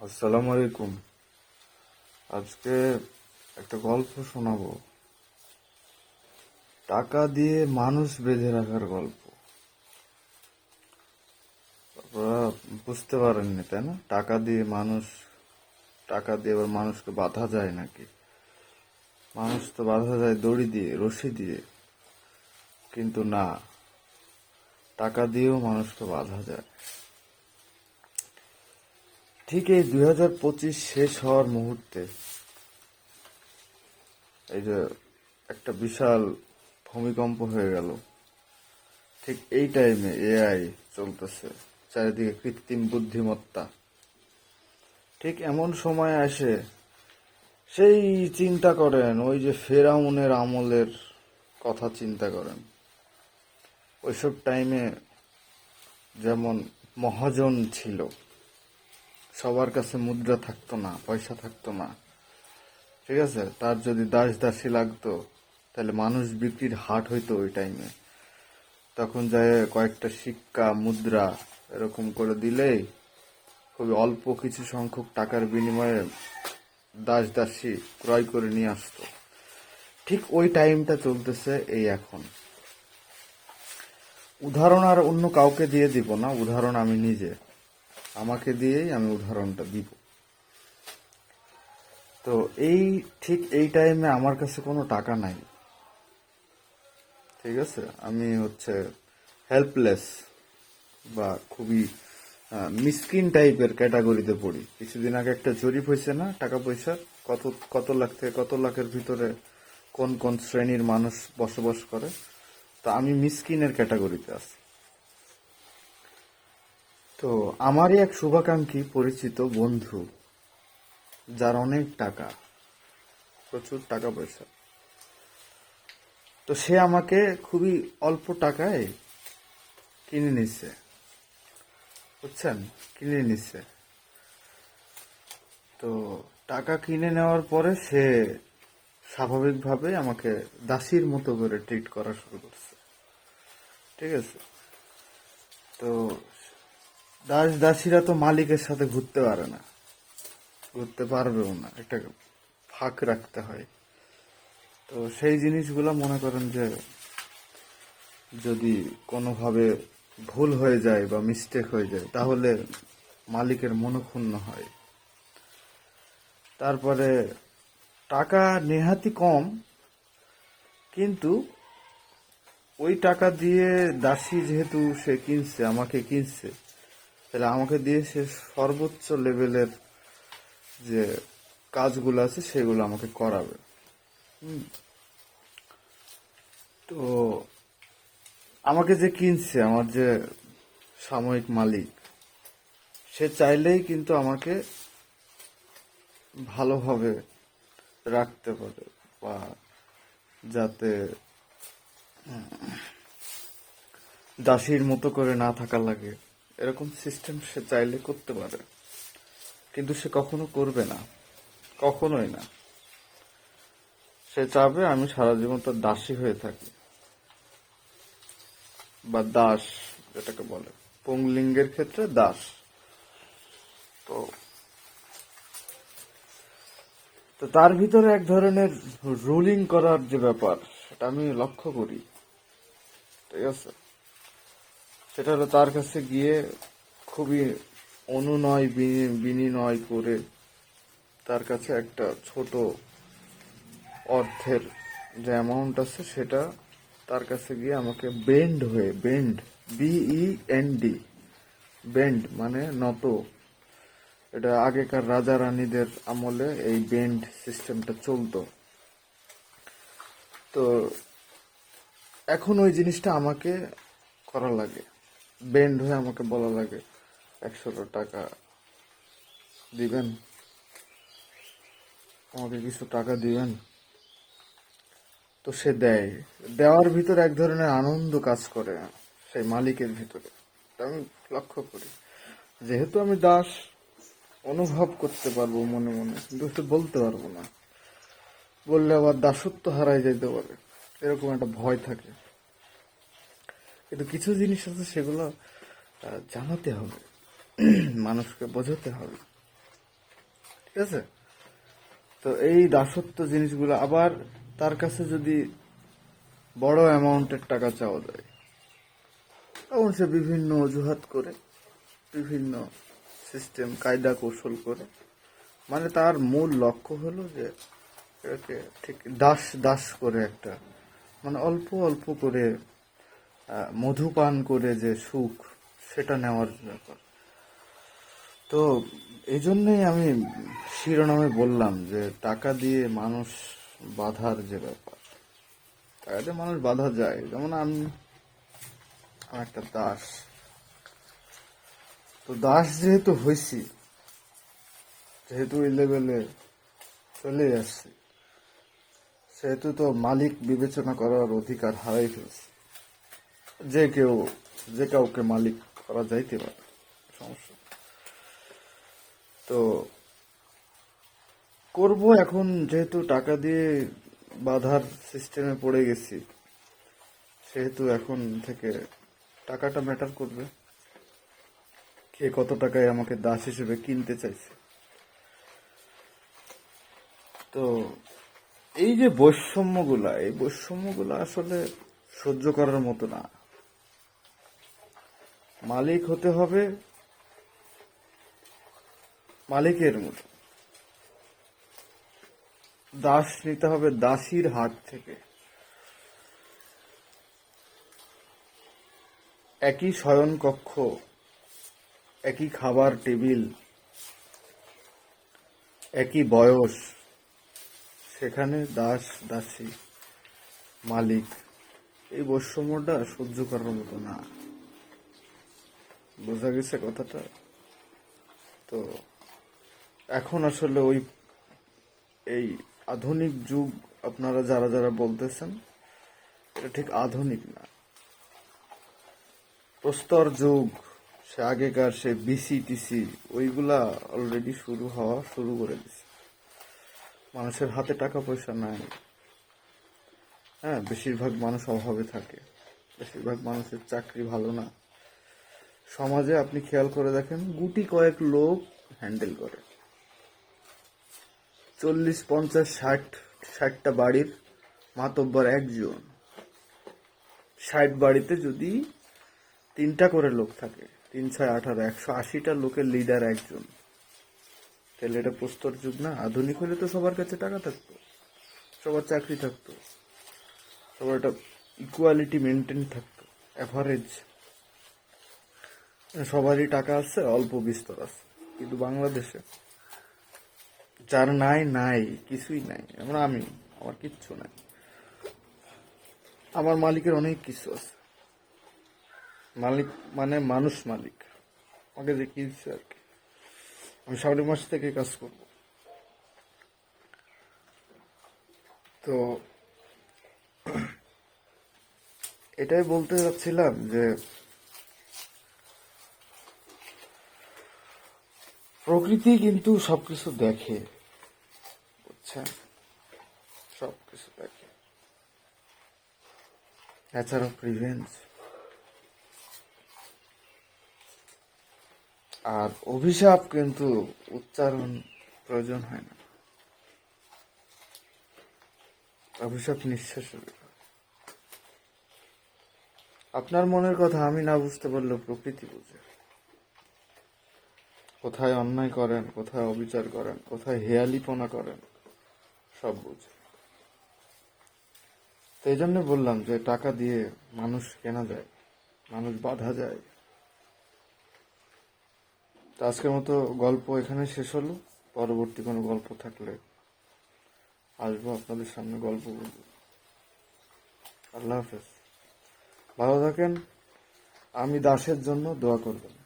আসসালামু আলাইকুম। আজকে একটা গল্প শোনাবো। টাকা দিয়ে মানুষ বেঁধে রাখার গল্প। আপনারা বুঝতে পারেননি, তাই না? টাকা দিয়ে মানুষ, টাকা দিয়ে আবার মানুষকে বাঁধা যায় নাকি? মানুষ তো বাঁধা যায় দড়ি দিয়ে, রশি দিয়ে। কিন্তু না, টাকা দিয়েও মানুষকে বাঁধা যায়। ঠিক এই দুই হাজার পঁচিশ শেষ হওয়ার মুহূর্তে এই যে একটা বিশাল ভূমিকম্প হয়ে গেল। ঠিক এই টাইমে এআই চলতেছে, চারিদিকে কৃত্রিম বুদ্ধিমত্তা। ঠিক এমন সময় আসে, সেই চিন্তা করেন, ওই যে ফেরাউনের আমলের কথা চিন্তা করেন। ওইসব টাইমে যেমন মহাজন ছিল সবার কাছে মুদ্রা থাকতো না, পয়সা থাকতো না। ঠিক আছে? তার যদি দাস দাসী লাগতো, তাহলে মানুষ বিক্রির হাট হইতো ওই টাইমে তখন যায় কয়েকটা শিক্কা মুদ্রা এরকম করে দিলেই খুবই অল্প কিছু সংখ্যক টাকার বিনিময়ে দাস দাসী ক্রয় করে নিয়ে আসতো। ঠিক ওই টাইমটা চলতেছে এই এখন। উদাহরণ আর অন্য কাউকে দিয়ে দিব না, উদাহরণ আমি নিজে। আমাকে দিয়েই আমি উদাহরণটা দিব। তো এই ঠিক এই টাইমে আমার কাছে কোনো টাকা নাই। ঠিক আছে? আমি হচ্ছে হেল্পলেস বা খুবই মিসকিন টাইপের ক্যাটাগরিতে পড়ি। কিছুদিন আগে একটা জরিপ হয়েছে না, টাকা পয়সা? কত কত লাখ থেকে কত লাখের ভিতরে কোন কোন শ্রেণির মানুষ বসবাস করে? তা আমি মিসকিনের ক্যাটাগরিতে আছি। তো আমারই এক শুভাকাঙ্ক্ষী পরিচিত বন্ধু, যার অনেক টাকা, প্রচুর টাকা পয়সা। তো সে আমাকে খুবই অল্প টাকায় কিনে নিচ্ছে বুঝছেন? কিনে নিচ্ছে তো টাকা কিনে নেওয়ার পরে সে স্বাভাবিকভাবে আমাকে দাসীর মতো করে ট্রিট করা শুরু করছে। ঠিক আছে? তো দাস দাসীরা তো মালিকের সাথে ঘুরতে পারে না। ঘুরতে পারবেও না। একটা ফাঁক রাখতে হয়। তো সেই জিনিসগুলো মনে করেন যে যদি কোনোভাবে ভুল হয়ে যায় বা মিস্টেক হয়ে যায়, তাহলে মালিকের মনক্ষুণ্ণ হয়। তারপরে টাকা নেহাতি কম, কিন্তু ওই টাকা দিয়ে দাসী যেহেতু সে কিনছে, আমাকে কিনছে তাহলে আমাকে দিয়ে সে সর্বোচ্চ লেভেলের যে কাজগুলো আছে, সেগুলো আমাকে করাবে। তো আমাকে যে কিনছে, আমার যে সাময়িক মালিক, সে চাইলেই কিন্তু আমাকে ভালোভাবে রাখতে পারে বা যাতে দাসীর মতো করে না থাকা লাগে। এরকম সিস্টেম সে চাইলে করতে পারে। কিন্তু সে কখনো করবে না। কখনোই না। সে চাবে আমি সারা জীবন তার দাসী হয়ে থাকি। বা দাস, যেটাকে বলে। পুংলিঙ্গের ক্ষেত্রে দাস। তো তো তার ভিতরে এক ধরনের রুলিং করার যে ব্যাপার, সেটা আমি লক্ষ্য করি। ঠিক আছে? সেটা হলো তার কাছে গিয়ে খুবই অনুনয়, বিনি- বিনিময় করে তার কাছে একটা ছোট অর্থের যে অ্যামাউন্ট আছে সেটা তার কাছে গিয়ে আমাকে বেন্ড হয়ে bend B E N D bend মানে নত। এটা আগেকার রাজা রানীদের আমলে এই বেন্ড সিস্টেমটা চলতো। তো এখন ওই জিনিসটা আমাকে করা লাগে। বেন্ড হয়ে আমাকে বলা লাগে, একশোটা টাকা দিবেন? আমাকে কিছু টাকা দিবেন? তো সে দেয়। দেওয়ার ভিতরে এক ধরনের আনন্দ কাজ করে সেই মালিকের ভিতরে। আমি লক্ষ্য করি। যেহেতু আমি দাস, অনুভব করতে পারব মনে মনে, কিন্তু বলতে পারব না। বললে আবার দাসত্ব হারাই যেতে পারে। এরকম একটা ভয় থাকে। কিন্তু কিছু জিনিস আছে সেগুলো জানাতে হবে। মানুষকে বোঝাতে হবে। ঠিক আছে? তো এই দাসত্ব জিনিসগুলো আবার তার কাছে যদি বড় অ্যামাউন্টের টাকা চাওয়া যায়, তখন সে বিভিন্ন অজুহাত করে, বিভিন্ন সিস্টেম, কায়দা কৌশল করে মানে তার মূল লক্ষ্য হলো যে ঠিক দাস দাস করে একটা মানে অল্প অল্প করে মধুপান করে যে সুখ, সেটা নেওয়ার ব্যাপার। তো এই জন্যই আমি শিরোনামে বললাম যে টাকা দিয়ে মানুষ বাধার যে ব্যাপার, টাকা দিয়ে মানুষ বাধা যায়। যেমন আমি আমি একটা দাস। তো দাস যেহেতু হয়েছি যেহেতু এই লেভেলে চলে আসছি, সেহেতু তো মালিক বিবেচনা করার অধিকার হারাই ফেলছে। যে কেউ, যে কাউকে মালিক করা যাইতে পারে, সমস্যা। তো করব এখন, যেহেতু টাকা দিয়ে বাধার সিস্টেমে পড়ে গেছি, সেহেতু এখন থেকে টাকাটা ম্যাটার করবে। কে কত টাকায় আমাকে দাস হিসেবে কিনতে চাইছে। তো এই যে বৈষম্যগুলা, এই বৈষম্যগুলা আসলে সহ্য করার মতো না। মালিক হতে হবে মালিকের মতো দাস নিতে হবে দাসীর হাত থেকে। একই শয়ন কক্ষ, একই খাবার টেবিল, একই বয়স, সেখানে দাস, দাসী, মালিক। এই বৈষম্যটা সহ্য করার মতো না। বোঝা গেছে কথাটা? তো এখন আসলে ওই এই আধুনিক যুগ আপনারা যারা যারা বলতেছেন, এটা ঠিক আধুনিক না। প্রস্তর যুগ, সে আগেকার সে বিসি টিসি ওইগুলা অলরেডি শুরু হওয়া শুরু করে দিছে। মানুষের হাতে টাকা পয়সা নাই। হ্যাঁ বেশিরভাগ মানুষ অভাবে থাকে। বেশিরভাগ মানুষের চাকরি ভালো না। সমাজে আপনি খেয়াল করে দেখেন, গুটি কয়েক লোক হ্যান্ডেল করে। চল্লিশ, পঞ্চাশ, ষাট, ষাটটা বাড়ির মাতব্বর একজন। ষাট বাড়িতে যদি তিনটা করে লোক থাকে, তিন, ছয়, আঠারো, একশো আশিটা লোকের লিডার একজন। তাহলে এটা প্রস্তর যুগ না? আধুনিক হলে তো সবার কাছে টাকা থাকতো, সবার চাকরি থাকতো, সবার একটা ইকুয়ালিটি মেনটেন থাকতো অ্যাভারেজ সবারই টাকা আছে, অল্প বিস্তর আছে, কিন্তু বাংলাদেশে যার নাই নাই, কিছুই নাই যেমন আমি, আমার কিচ্ছু নাই। আমার মালিকের অনেক কিছু আছে। মালিক মানে মানুষ মালিক, আমাকে যে কি দিচ্ছে আর কি। আমি সামনের মাস থেকে কাজ করব। তো এটাই বলতে যাচ্ছিলাম যে প্রকৃতি কিন্তু সবকিছু দেখে। বুঝছেন? সবকিছু দেখে। এছাড়া প্রিভেন্স আর অভিশাপ কিন্তু উচ্চারণ প্রয়োজন হয় না। অভিশাপ নিঃশ্বাস আপনার মনের কথা আমি না বুঝতে পারলেও প্রকৃতি বুঝে। কোথায় অন্যায় করেন, কোথায় অবিচার করেন, কোথায় হেয়ালিপনা করেন, সব বুঝে। তো এই জন্য বললাম যে টাকা দিয়ে মানুষ কেনা যায়, মানুষ বাধা যায়। তো আজকের মতো গল্প এখানে শেষ হলো। পরবর্তী কোনো গল্প থাকলে আসব আপনাদের সামনে গল্প বলব। আল্লাহ হাফেজ। ভালো থাকেন। আমি দাসের জন্য দোয়া করবেন।